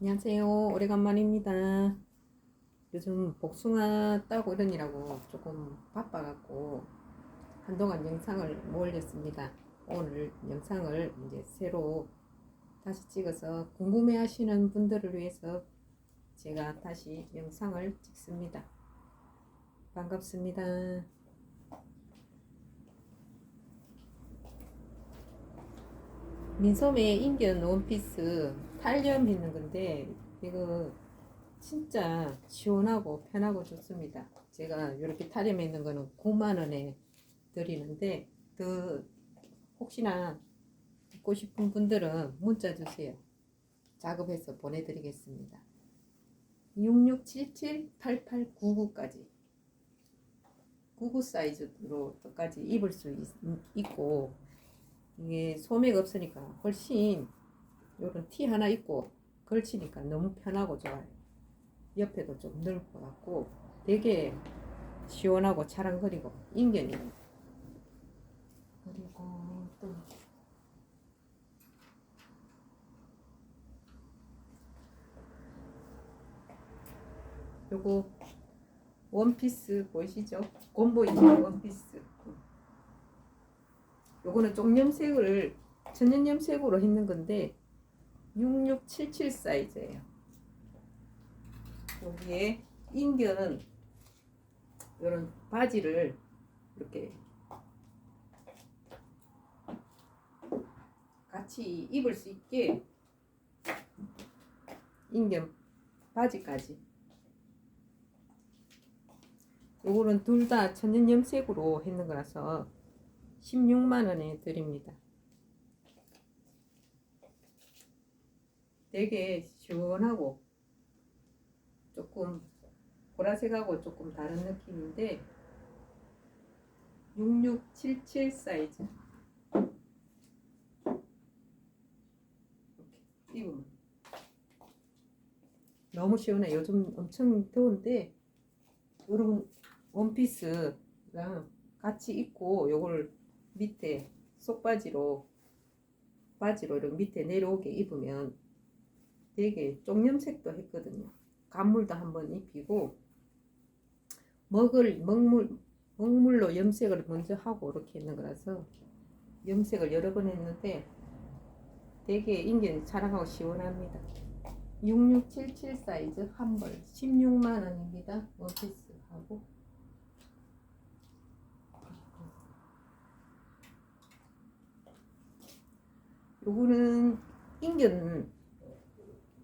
안녕하세요. 오래간만입니다. 요즘 복숭아 따고 이러느라고 조금 바빠갖고 한동안 영상을 못 올렸습니다. 오늘 영상을 이제 새로 다시 찍어서 궁금해 하시는 분들을 위해서 제가 다시 영상을 찍습니다. 반갑습니다. 민소매 인견 원피스 탈염 있는 건데 이거 진짜 시원하고 편하고 좋습니다. 제가 이렇게 탈염 있는 거는 9만 원에 드리는데 그 혹시나 듣고 싶은 분들은 문자 주세요. 작업해서 보내드리겠습니다. 6677-8899까지 99 사이즈로 까지 입을 수 있, 있고 이게 소매가 없으니까 훨씬 요런 티 하나 입고 걸치니까 너무 편하고 좋아요. 옆에도 좀 넓고 같고 되게 시원하고 자랑거리고 인견이 그리고 또 요거 원피스 보이시죠? 곰보이죠 원피스 요거는 쪽염색을 천연염색으로 했는 건데 6677 사이즈예요. 여기에 인견 이런 바지를 이렇게 같이 입을 수 있게 인견 바지까지 요거는 둘 다 천연염색으로 했는 거라서 16만 원에 드립니다. 되게 시원하고 조금 보라색하고 조금 다른 느낌인데 6677 사이즈. 입으면. 너무 시원해. 요즘 엄청 더운데 여러분 원피스랑 같이 입고 요걸 밑에 속바지로 바지로 이렇게 밑에 내려오게 입으면 되게 쪽염색도 했거든요. 간물도 한번 입히고 먹을 먹물 먹물로 염색을 먼저 하고 이렇게 했는 거라서 염색을 여러 번 했는데 되게 인견이 자랑하고 시원합니다. 6677 사이즈 한벌 16만 원입니다. 원피스 하고 요거는 인견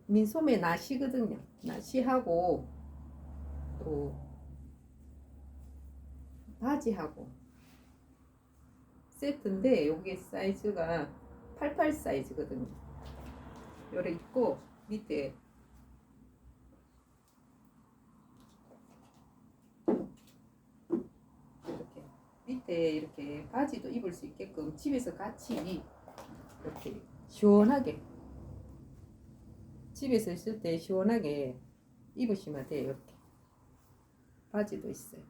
민소매 나시거든요. 나시하고 또 바지하고 세트인데 여기 사이즈가 88 사이즈거든요. 요래 있고 밑에 이렇게 밑에 이렇게 바지도 입을 수 있게끔 집에서 같이 이렇게 시원하게. 집에서 있을 때 시원하게 입으시면 돼요 이렇게. 바지도 있어요.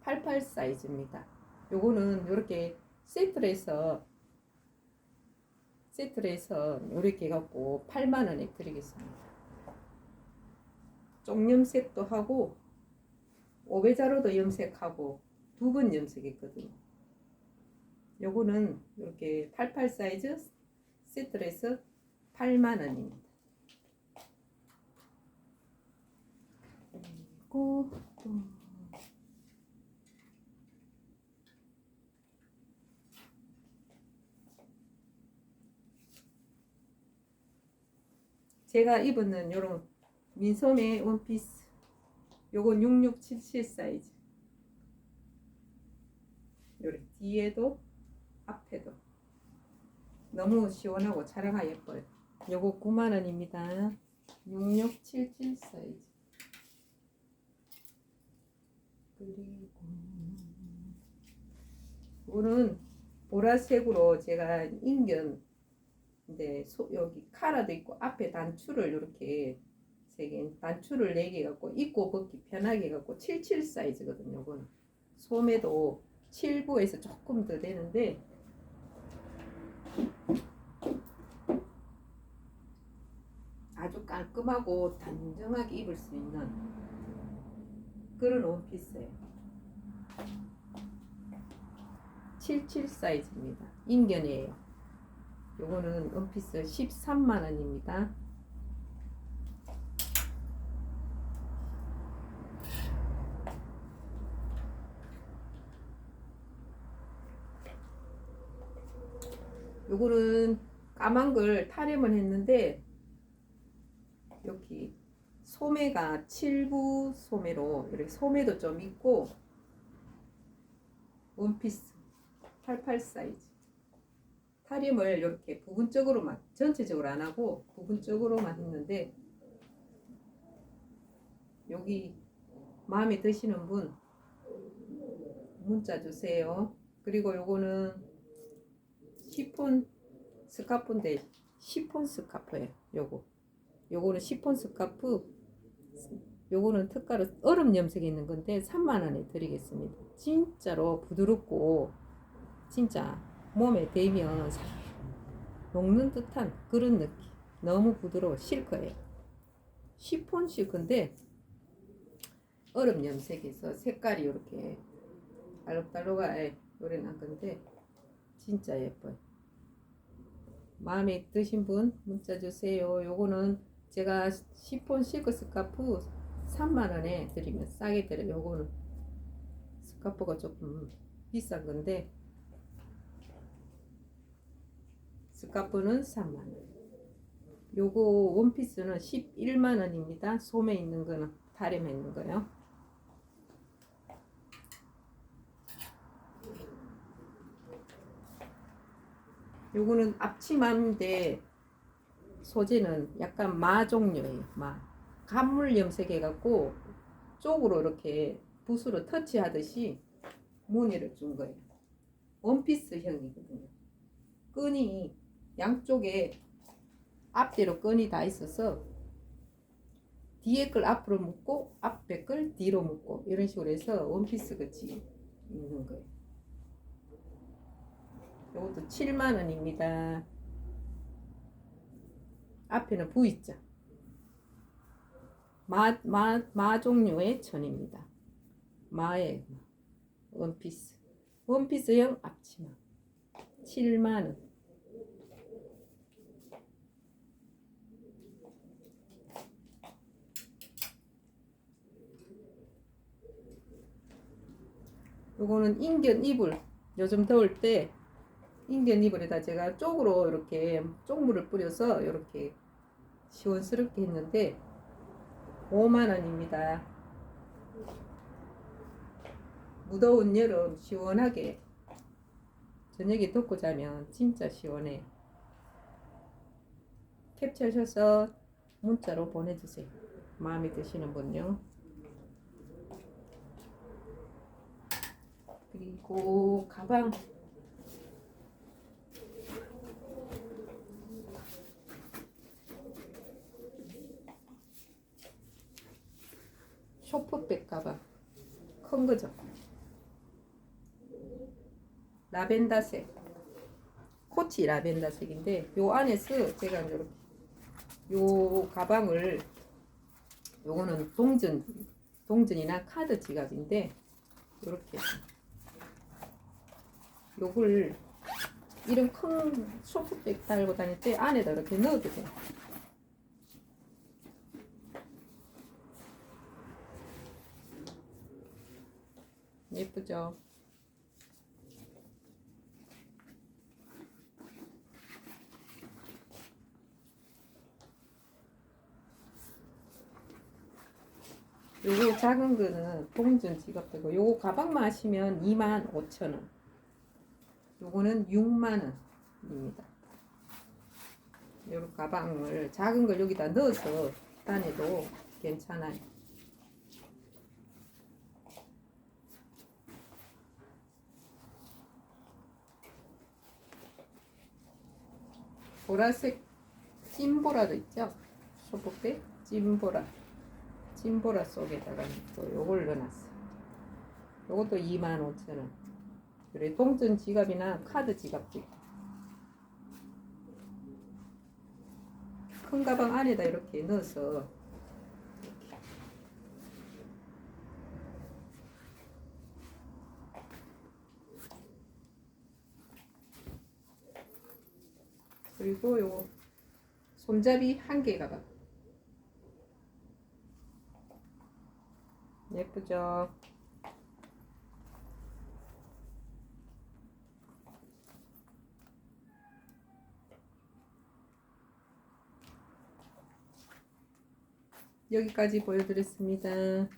88 사이즈입니다. 요거는 이렇게 세트로 해서 세트로 해서 이렇게 해갖고 8만원에 드리겠습니다. 쪽염색도 하고 오배자로도 염색하고 두 번 염색했거든요 요거는 이렇게 88 사이즈 해서 8만원입니다. 그리고 또 제가 입은 요런 민소매 원피스 요건 6677 사이즈. 요래 뒤에도 앞에도. 너무 시원하고 자랑하 예뻐요. 요거 9만원입니다. 6677 사이즈. 그리고 오는 보라색으로 제가 인견 이제 소, 여기 카라도 있고 앞에 단추를 이렇게 세개 단추를 네 개 갖고 입고 벗기 편하게 갖고 77 사이즈거든요. 이건 소매도 79에서 조금 더 되는데 아주 깔끔하고 단정하게 입을 수 있는 그런 원피스예요. 77 사이즈입니다. 인견이에요. 요거는 원피스 13만 원입니다. 요거는 까만 걸 타령을 했는데 여기 소매가 7부 소매로 이렇게 소매도 좀 있고 원피스 88 사이즈 타림을 이렇게 부분적으로만 전체적으로 안 하고 부분적으로만 했는데 여기 마음에 드시는 분 문자 주세요. 그리고 요거는 시폰 스카프인데 시폰 스카프예요. 요거 요거는 시폰 스카프 요거는 특가로 얼음 염색이 있는 건데 3만 원에 드리겠습니다. 진짜로 부드럽고 진짜 몸에 대면 살 녹는 듯한 그런 느낌. 너무 부드러워 실크예요. 시폰 실크인데 얼음 염색해서 색깔이 이렇게 알록달록하게 요래 난 건데 진짜 예뻐요. 마음에 드신 분 문자 주세요. 요거는 제가 시폰 실크 스카프 3만원에 드리면 싸게 드려요. 요거는 스카프가 조금 비싼 건데 스카프는 3만원. 요거 원피스는 11만원입니다. 소매 있는 거는 다림에 있는 거요. 요거는 앞치마인데 소재는 약간 마 종류예요. 마. 간물 염색해 갖고 쪽으로 이렇게 붓으로 터치하듯이 무늬를 준 거예요. 원피스형이거든요. 끈이 양쪽에 앞뒤로 끈이 다 있어서 뒤에 걸 앞으로 묶고 앞에 걸 뒤로 묶고 이런 식으로 해서 원피스 같이 입는 거예요. 이것도 7만 원입니다. 앞에는 V자. 마, 마, 마 종류의 천입니다. 마의 원피스. 원피스형 앞치마. 7만 원. 요거는 인견 이불. 요즘 더울 때 인견 이불에다 제가 쪽으로 이렇게 쪽물을 뿌려서 이렇게 시원스럽게 했는데 5만 원입니다. 무더운 여름 시원하게 저녁에 덮고 자면 진짜 시원해. 캡처하셔서 문자로 보내주세요. 마음에 드시는 분요. 그리고 가방 쇼프백 가방 큰 거죠. 라벤더색 코치 라벤더색인데 요 안에서 제가 이렇게 요 가방을 요거는 동전 동전이나 카드 지갑인데 이렇게 요걸 이런 큰 쇼프백 달고 다닐 때 안에다 이렇게 넣어도 돼요. 예쁘죠? 요거 작은 거는 동전 지갑되고 요거 가방만 하시면 2만 5천 원. 요거는 6만 원입니다. 요 가방을 작은 걸 여기다 넣어서 다녀도 괜찮아요 보라색 찐보라도 있죠 소복백 찐보라 찐보라 속에다가 또 요걸 넣어놨어. 요것도 25,000원. 그래 동전 지갑이나 카드 지갑도 있고. 큰 가방 안에다 이렇게 넣어서 그리고 요 손잡이 한 개 가방 예쁘죠? 여기까지 보여드렸습니다.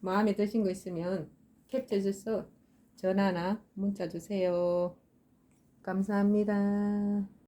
마음에 드신 거 있으면 캡처해서 전화나 문자 주세요. 감사합니다.